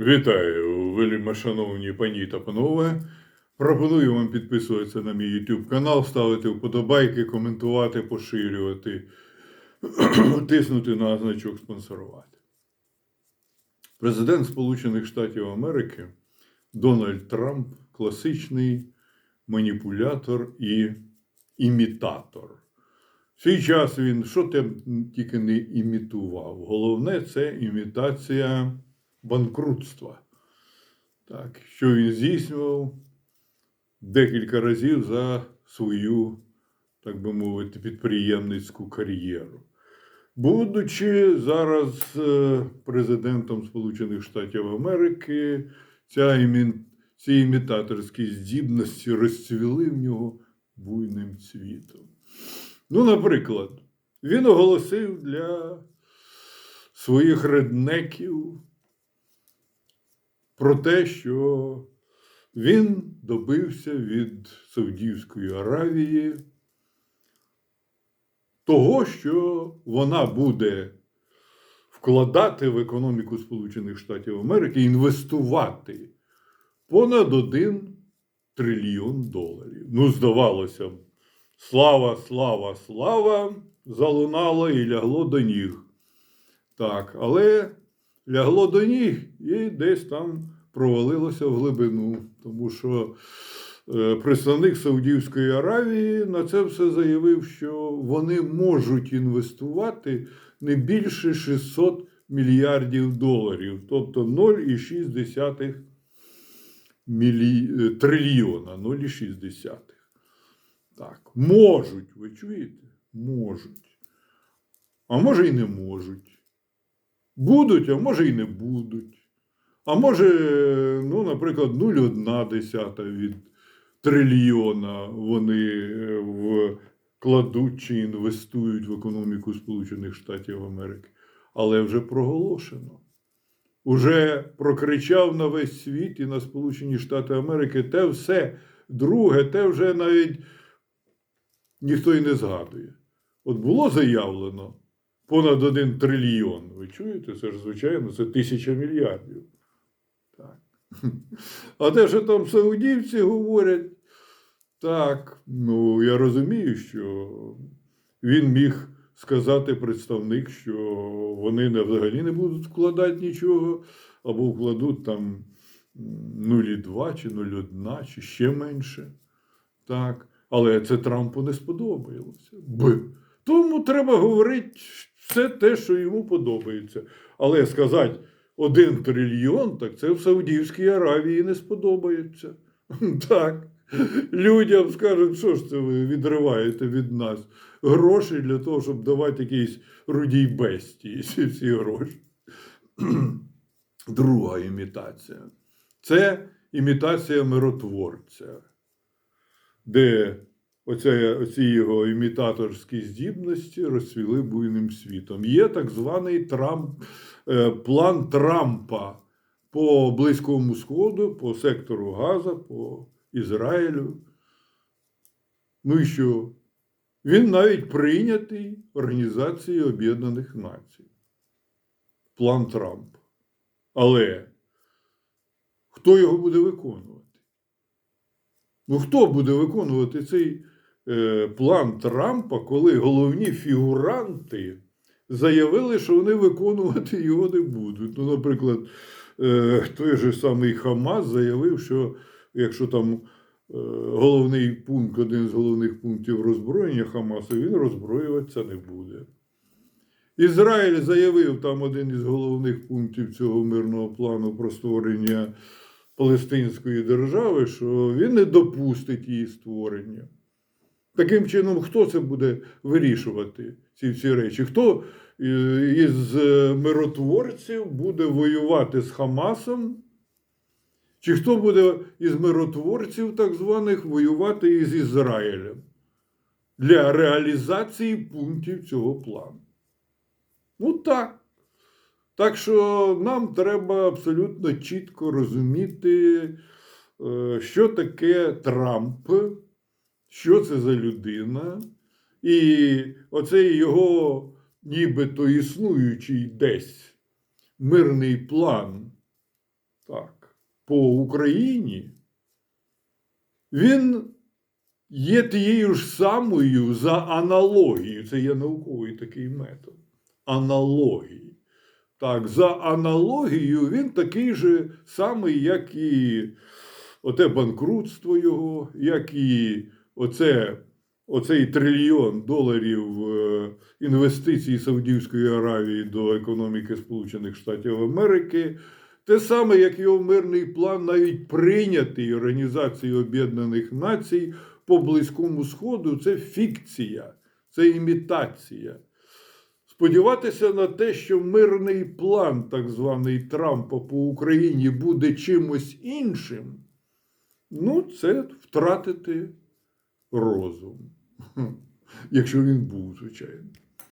Вітаю, вельми шановні пані та панове. Пропоную вам підписуватися на мій YouTube канал, ставити вподобайки, коментувати, поширювати, тиснути на значок спонсорувати. Президент Сполучених Штатів Америки Дональд Трамп класичний маніпулятор і імітатор. В свій час він що тільки не імітував. Головне це імітація банкрутства. Так, що він здійснював декілька разів за свою, так би мовити, підприємницьку кар'єру. Будучи зараз е, президентом Сполучених Штатів Америки, ця ці імітаторські здібності розцвіли в нього буйним цвітом. Ну, наприклад, він оголосив для своїх реднеків про те, що він добився від Саудівської Аравії того, що вона буде вкладати в економіку Сполучених Штатів Америки, інвестувати понад 1 трильйон доларів. Ну, здавалося б, слава, слава, слава залунало і лягло до ніг. Так, але лягло до ніг і десь там провалилося в глибину, тому що е, представник Саудівської Аравії на це все заявив, що вони можуть інвестувати не більше 600 мільярдів доларів, тобто 0,6 мілі... е, трильйона, 0,6. Так, можуть, ви чуєте? Можуть. А може і не можуть. Будуть, а може і не будуть. А може, ну, наприклад, 0,1 від трильйона вони е, вкладуть чи інвестують в економіку Сполучених Штатів Америки. Але вже проголошено. Уже прокричав на весь світ і на Сполучені Штати Америки те все друге, те вже навіть ніхто й не згадує. От було заявлено понад один трильйон. Ви чуєте? Це ж, звичайно, це тисяча мільярдів. Так. А те, що там саудівці говорять, так, ну я розумію, що він міг сказати представник, що вони не, взагалі не будуть вкладати нічого, або вкладуть там 0,2 чи 0,1, чи ще менше. Так. Але це Трампу не сподобалося. Б. Тому треба говорити все те, що йому подобається. Але сказати один трильйон, так це в Саудівській Аравії не сподобається. Так. Людям скажуть, що ж це ви відриваєте від нас гроші для того, щоб давати якісь рудій бестії ці всі гроші. Друга імітація. Це імітація миротворця, де оце, оці його імітаторські здібності розцвіли буйним світом. Є так званий Трамп, е, план Трампа по Близькому Сходу, по сектору Газа, по Ізраїлю. Ну і що? Він навіть прийнятий Організацією Об'єднаних Націй. План Трампа. Але хто його буде виконувати? Ну, хто буде виконувати цей план Трампа, коли головні фігуранти заявили, що вони виконувати його не будуть? Ну, наприклад, е, той же самий Хамас заявив, що якщо там е, головний пункт, один з головних пунктів роззброєння Хамасу, він роззброюватися не буде. Ізраїль заявив там один із головних пунктів цього мирного плану про створення Палестинської держави, що він не допустить її створення. Таким чином, хто це буде вирішувати ці всі речі? Хто е, із е, миротворців буде воювати з Хамасом? Чи хто буде із миротворців так званих воювати із Ізраїлем для реалізації пунктів цього плану? Ну так. Так що нам треба абсолютно чітко розуміти, е, що таке Трамп, що це за людина, і оцей його нібито існуючий десь мирний план так, по Україні, він є тією ж самою за аналогією. Це є науковий такий метод. Аналогії. Так, за аналогією він такий же самий, як і оте банкрутство його, як і оце, оцей трильйон доларів е, інвестицій Саудівської Аравії до економіки Сполучених Штатів Америки. Те саме, як його мирний план, навіть прийнятий Організацією Об'єднаних Націй по Близькому Сходу, це фікція, це імітація. Сподіватися на те, що мирний план, так званий Трампа по Україні, буде чимось іншим, ну, це втратити розум. Якщо він був, звичайно.